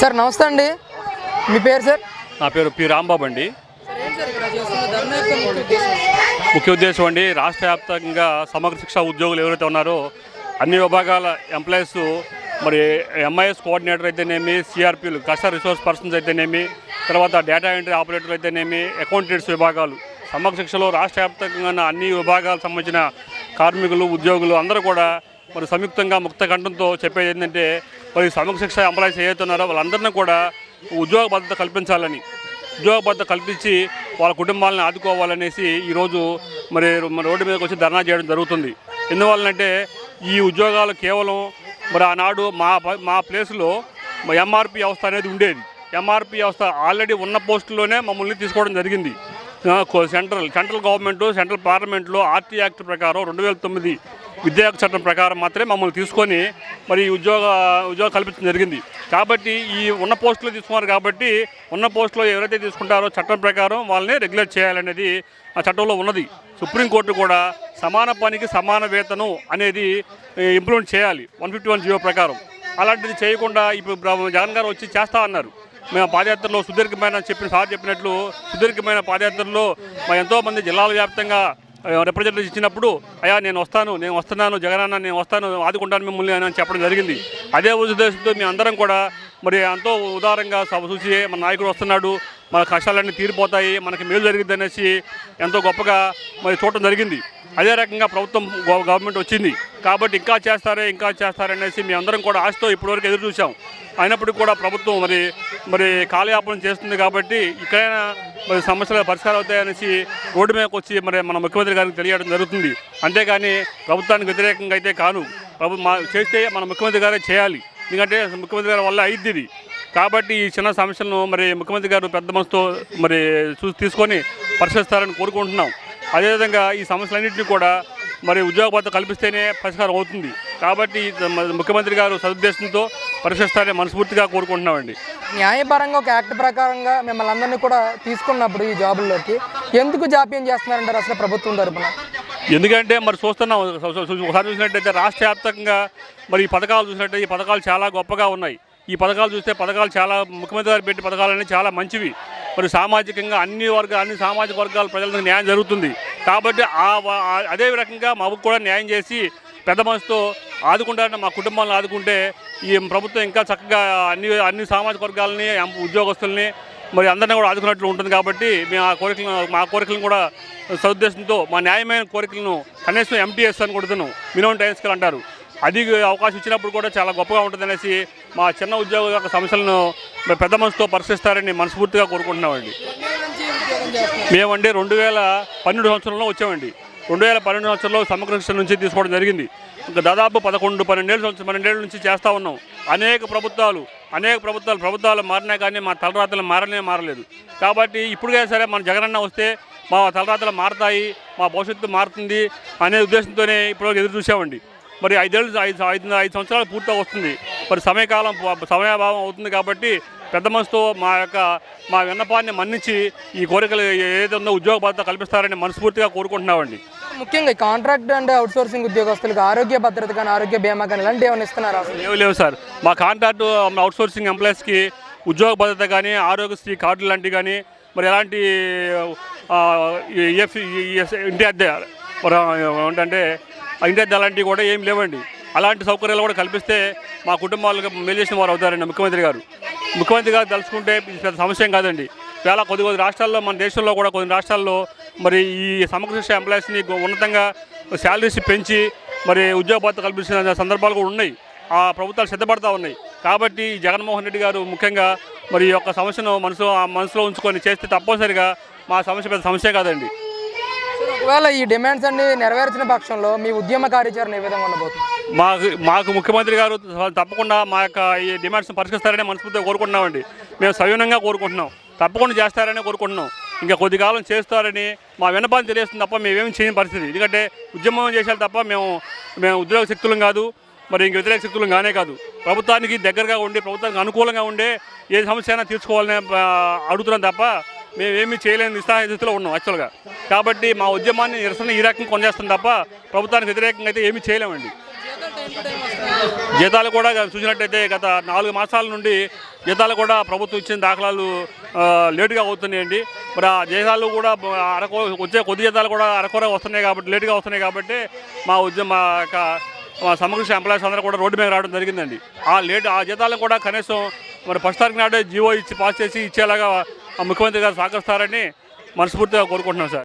Sir నమస్తే అండి. మీ పేరు సార్? నా పేరు పి రాంబాబు అండి. ముఖ్య ఉద్దేశం అండి రాష్ట్ర వ్యాప్తంగా సమగ్ర శిక్ష ఉద్యోగులు ఎవరైతే ఉన్నారో అన్ని విభాగాల ఎంప్లాయీస్ మరి ఎంఐఎస్ కోఆర్డినేటర్ అయితేనేమి సిఆర్పీలు కస్టర్ రిసోర్స్ పర్సన్స్ అయితేనేమి తర్వాత డేటా ఎంట్రీ ఆపరేటర్ అయితేనేమి అకౌంటెంట్స్ విభాగాలు. సమగ్ర శిక్షలో రాష్ట్ర వ్యాప్తంగా అన్ని విభాగాలకు సంబంధించిన కార్మికులు ఉద్యోగులు అందరూ కూడా మరి సంయుక్తంగా ముక్త కంఠంతో చెప్పేది ఏంటంటే మరి సమగ్ర శిక్ష ఎంప్లాయీస్ ఏదైతే వాళ్ళందరినీ కూడా ఉద్యోగ భద్రత కల్పించాలని ఉద్యోగ భద్రత కల్పించి వాళ్ళ కుటుంబాలను ఆదుకోవాలనేసి ఈరోజు మరి మన రోడ్డు మీదకి వచ్చి ధర్నా చేయడం జరుగుతుంది. ఎందువల్లంటే ఈ ఉద్యోగాలు కేవలం మరి ఆనాడు మా ప- మా ప్లేస్లో ఎంఆర్పి వ్యవస్థ అనేది ఉండేది. ఎంఆర్పి వ్యవస్థ ఆల్రెడీ ఉన్న పోస్టుల్లోనే మమ్మల్ని తీసుకోవడం జరిగింది. సెంట్రల్ సెంట్రల్ గవర్నమెంట్ సెంట్రల్ పార్లమెంట్లో ఆర్టీ యాక్ట్ ప్రకారం రెండు వేల తొమ్మిది విద్యా చట్టం ప్రకారం మాత్రమే మమ్మల్ని తీసుకొని మరి ఉద్యోగ ఉద్యోగ ఉద్యోగం కల్పించడం జరిగింది. కాబట్టి ఈ ఉన్న పోస్టులు తీసుకున్నారు కాబట్టి ఉన్న పోస్టులో ఎవరైతే తీసుకుంటారో చట్టం ప్రకారం వాళ్ళని రెగ్యులేట్ చేయాలనేది ఆ చట్టంలో ఉన్నది. సుప్రీంకోర్టు కూడా సమాన పనికి సమాన వేతనం అనేది ఇంప్లిమెంట్ చేయాలి. వన్ ఫిఫ్టీ వన్ జీవో ప్రకారం. అలాంటిది చేయకుండా ఇప్పుడు జగన్ గారు వచ్చి చేస్తా అన్నారు. మేము పాదయాత్రలో సుదీర్ఘమైన చెప్పిన సార్ చెప్పినట్లు సుదీర్ఘమైన పాదయాత్రలో మా ఎంతోమంది జిల్లాల వ్యాప్తంగా రిప్రజెంటేటివ్ ఇచ్చినప్పుడు అయ్యా నేను వస్తాను నేను వస్తున్నాను జగనన్న నేను వస్తాను ఆదుకుంటాను మిమ్మల్ని అని చెప్పడం జరిగింది. అదే ఉద్దేశంతో మీ అందరం కూడా మరి ఎంతో ఉదారంగా సభ చూసి మన నాయకుడు వస్తున్నాడు మన కష్టాలన్నీ తీరిపోతాయి మనకి మేలు జరిగింది అనేసి ఎంతో గొప్పగా మరి చూడటం జరిగింది. అదే రకంగా ప్రభుత్వం గవర్నమెంట్ వచ్చింది. కాబట్టి ఇంకా చేస్తారే ఇంకా చేస్తారనేసి మీ అందరం కూడా ఆశతో ఇప్పటివరకు ఎదురు చూసాం అయినప్పటికీ కూడా ప్రభుత్వం మరి మరి కాలయాపన చేస్తుంది కాబట్టి ఇక్కడైనా మరి సమస్యలు పరిష్కారం అవుతాయనేసి రోడ్డు మీదకి వచ్చి మరి మన ముఖ్యమంత్రి గారికి తెలియడం జరుగుతుంది. అంతేగాని ప్రభుత్వానికి వ్యతిరేకంగా అయితే కాను. ప్రభు చేస్తే మన ముఖ్యమంత్రి గారే చేయాలి. ఎందుకంటే ముఖ్యమంత్రి గారి వల్ల అయింది ఇది. కాబట్టి ఈ చిన్న సమస్యలను మరి ముఖ్యమంత్రి గారు పెద్ద మనసుతో మరి చూసి తీసుకొని పరిశీలిస్తారని కోరుకుంటున్నాం. అదేవిధంగా ఈ సమస్యలన్నింటినీ కూడా మరి ఉద్యోగ భద్రత కల్పిస్తేనే పరిష్కారం అవుతుంది. కాబట్టి ముఖ్యమంత్రి గారు సదుద్దేశంతో పరిశీలిస్తారని మనస్ఫూర్తిగా కోరుకుంటున్నామండి. న్యాయపరంగా ఒక యాక్ట్ ప్రకారంగా మిమ్మల్ని అందరినీ కూడా తీసుకున్నప్పుడు ఈ జాబుల్లోకి ఎందుకు జాప్యం చేస్తున్నారంటారు అసలు ప్రభుత్వం తరపున? ఎందుకంటే మరి చూస్తున్నాం ఒకసారి చూసినట్టయితే రాష్ట్ర వ్యాప్తంగా మరి ఈ పథకాలు చూసినట్టయితే ఈ పథకాలు చాలా గొప్పగా ఉన్నాయి. ఈ పథకాలు చూస్తే పథకాలు చాలా ముఖ్యమంత్రి గారు పెట్టి పథకాలన్నీ చాలా మంచివి. మరి సామాజికంగా అన్ని వర్గ అన్ని సామాజిక వర్గాల ప్రజలకు న్యాయం జరుగుతుంది. కాబట్టి అదే రకంగా మాకు కూడా న్యాయం చేసి పెద్ద మనసుతో ఆదుకుంటారంటే మా కుటుంబాలను ఆదుకుంటే ఈ ప్రభుత్వం ఇంకా చక్కగా అన్ని అన్ని సామాజిక వర్గాలని ఉద్యోగస్తుల్ని మరి అందరినీ కూడా ఆదుకున్నట్లు ఉంటుంది కాబట్టి మేము ఆ కోరికలను మా కోరికలను కూడా సదుద్దేశంతో మా న్యాయమైన కోరికలను కనీసం ఎంటీఎస్ అని కొడుతున్నాం మినిమం టైం అంటారు. అది అవకాశం ఇచ్చినప్పుడు కూడా చాలా గొప్పగా ఉంటుంది అనేసి మా చిన్న ఉద్యోగుల యొక్క సమస్యలను పెద్ద మనసుతో పరిశీలిస్తారని మనస్ఫూర్తిగా కోరుకుంటున్నామండి మేమండి రెండు వేల పన్నెండు సంవత్సరంలో వచ్చామండి. రెండు వేల పన్నెండు సంవత్సరంలో సమగ్ర శిక్షణ నుంచి తీసుకోవడం జరిగింది. దాదాపు పదకొండు పన్నెండేళ్ళ సంవత్సరం పన్నెండేళ్ళ నుంచి చేస్తూ ఉన్నాం. అనేక ప్రభుత్వాలు అనేక ప్రభుత్వాలు ప్రభుత్వాలు మారినా కానీ మా తలరాతలు మారనే మారలేదు. కాబట్టి ఇప్పుడుగా సరే మన జగనన్న వస్తే మా తలరాతలు మారతాయి మా భవిష్యత్తు మారుతుంది అనే ఉద్దేశంతోనే ఇప్పుడు ఎదురు చూసామండి. మరి ఐదేళ్ళు ఐదు ఐదు ఐదు సంవత్సరాలు పూర్తిగా వస్తుంది. మరి సమయకాలం సమయాభావం అవుతుంది కాబట్టి పెద్ద మనసుతో మా యొక్క మా విన్నపాన్ని మన్నించి ఈ కోరికలు ఏదైతే ఉందో ఉద్యోగ భద్రత కల్పిస్తారని మనస్ఫూర్తిగా కోరుకుంటున్నామండి. ముఖ్యంగా కాంట్రాక్ట్ అండ్ అవుట్ సోర్సింగ్ ఉద్యోగస్తులకు ఆరోగ్య భద్రత కానీ ఆరోగ్య బీమా కానీ ఇలాంటి ఏమైనా ఇస్తున్నారు? లేవు లేవు సార్. మా కాంట్రాక్ట్ అవుట్సోర్సింగ్ ఎంప్లాయీస్కి ఉద్యోగ భద్రత కానీ ఆరోగ్యశ్రీ కార్డు లాంటివి కానీ మరి ఎలాంటి ఇంటి అద్దె ఏంటంటే ఇంటి అద్దె అలాంటివి కూడా ఏం లేవండి. అలాంటి సౌకర్యాలు కూడా కల్పిస్తే మా కుటుంబాలకు మేలు చేసిన వారు అవుతారండి ముఖ్యమంత్రి గారు. ముఖ్యమంత్రి గారు తలుచుకుంటే పెద్ద సమస్య కాదండి. వేళ కొద్ది కొద్ది రాష్ట్రాల్లో మన దేశంలో కూడా కొన్ని రాష్ట్రాల్లో మరి ఈ సమగ్ర శిక్ష ఎంప్లాయీస్ని ఉన్నతంగా శాలరీస్ పెంచి మరి ఉద్యోగ భద్రత కల్పించిన సందర్భాలు కూడా ఉన్నాయి. ఆ ప్రభుత్వాలు సిద్ధపడతా ఉన్నాయి. కాబట్టి జగన్మోహన్ రెడ్డి గారు ముఖ్యంగా మరి ఈ యొక్క సమస్యను మనసులో ఆ మనసులో ఉంచుకొని చేస్తే తప్పనిసరిగా మా సమస్య పెద్ద సమస్య కాదండి. ఒకవేళ ఈ డిమాండ్స్ అన్ని నెరవేర్చిన పక్షంలో మీ ఉద్యమ కార్యాచరణ ఏ విధంగా ఉండబోతుంది? మాకు మాకు ముఖ్యమంత్రి గారు తప్పకుండా మా యొక్క ఈ డిమాండ్స్ పరిష్కరిస్తారని మనస్ఫూర్తిగా కోరుకుంటున్నామండి. మేము సవినంగా కోరుకుంటున్నాం. తప్పకుండా చేస్తారని కోరుకుంటున్నాం. ఇంకా కొద్ది కాలం చేస్తారని మా విన్నపాన్ని తెలియస్తుంది తప్ప మేమేమి చేయని పరిస్థితి. ఎందుకంటే ఉద్యమం చేసేది తప్ప మేము మేము ఉద్యోగ శక్తులం కాదు మరి ఇంక వ్యతిరేక శక్తులం కానే కాదు. ప్రభుత్వానికి దగ్గరగా ఉండి ప్రభుత్వానికి అనుకూలంగా ఉండే ఏ సమస్య అయినా తీసుకోవాలని అడుగుతున్నాం తప్ప మేమేమి చేయలేని నిస్సహాయ స్థితిలో ఉన్నాం యాక్చువల్గా. కాబట్టి మా ఉద్యమాన్ని నిరసన ఈ రకంగా కొనిచేస్తాం తప్ప ప్రభుత్వానికి వ్యతిరేకంగా అయితే ఏమీ చేయలేమండి. జీతాలు కూడా చూసినట్టయితే గత నాలుగు మాసాల నుండి జీతాలు కూడా ప్రభుత్వం ఇచ్చిన దాఖలాలు లేటుగా అవుతున్నాయండి. మరి ఆ జీతాలు కూడా అరకో వచ్చే కొద్ది జీతాలు కూడా అరకొర వస్తున్నాయి కాబట్టి లేటుగా వస్తున్నాయి కాబట్టి మా ఉద్యమ మా యొక్క మా సమకృషి ఎంప్లాయీస్ అందరూ కూడా రోడ్డు మీద రావడం జరిగిందండి. ఆ లేట్ ఆ జీతాలు కూడా కనీసం మరి ఫస్ట్ తారీఖు నాడే జీవో ఇచ్చి పాస్ చేసి ఇచ్చేలాగా ముఖ్యమంత్రి గారు సహకరిస్తారని మనస్ఫూర్తిగా కోరుకుంటున్నాం సార్.